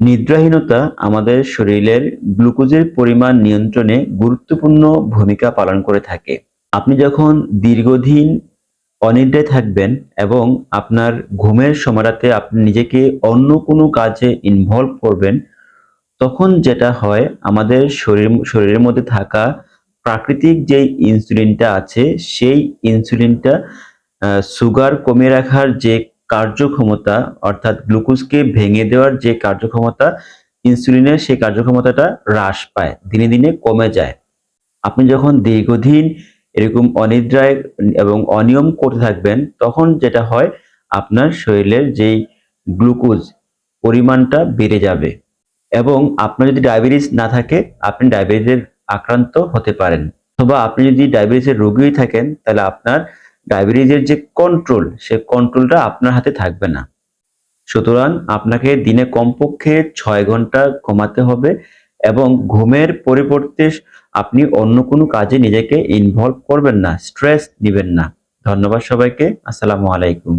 নিদ্রাহীনতা আমাদের শরীরের গ্লুকোজের পরিমাণ নিয়ন্ত্রণে গুরুত্বপূর্ণ ভূমিকা পালন করে থাকে। আপনি যখন দীর্ঘদিন অনিদ্রায় থাকবেন এবং আপনার ঘুমের সময়টাতে আপনি নিজেকে অন্য কোনো কাজে ইনভলভ করবেন, তখন যেটা হয়, আমাদের শরীর, শরীরের মধ্যে থাকা প্রাকৃতিক যেই ইনসুলিনটা আছে, সেই ইনসুলিনটা সুগার কমিয়ে রাখার যে কার্যক্ষমতা, অর্থাৎ গ্লুকোজকে ভেঙে দেওয়ার যে কার্যক্ষমতা, ইনসুলিনের সেই কার্যক্ষমতাটা হ্রাস পায়, দিনে দিনে কমে যায়। আপনি যখন দীর্ঘদিন এরকম অনিদ্রায় এবং অনিয়ম করতে থাকবেন, তখন যেটা হয়, আপনার শরীরের যেই গ্লুকোজ পরিমাণটা বেড়ে যাবে। এবং আপনার যদি ডায়াবেটিস না থাকে, আপনি ডায়াবেটিসের আক্রান্ত হতে পারেন। অথবা আপনি যদি ডায়াবেটিসের রোগী থাকেন, তাহলে আপনার ডায়াবেটিসের যে কন্ট্রোল সে কন্ট্রোলটা আপনার হাতে থাকবে না। সুতরাং আপনাকে দিনে কমপক্ষে ছয় ঘণ্টা ঘুমাতে হবে এবং ঘুমের পরিবর্তে আপনি অন্য কোনো কাজে নিজেকে ইনভলভ করবেন না স্ট্রেস নেবেন না। ধন্যবাদ সবাইকে। আসসালামু আলাইকুম।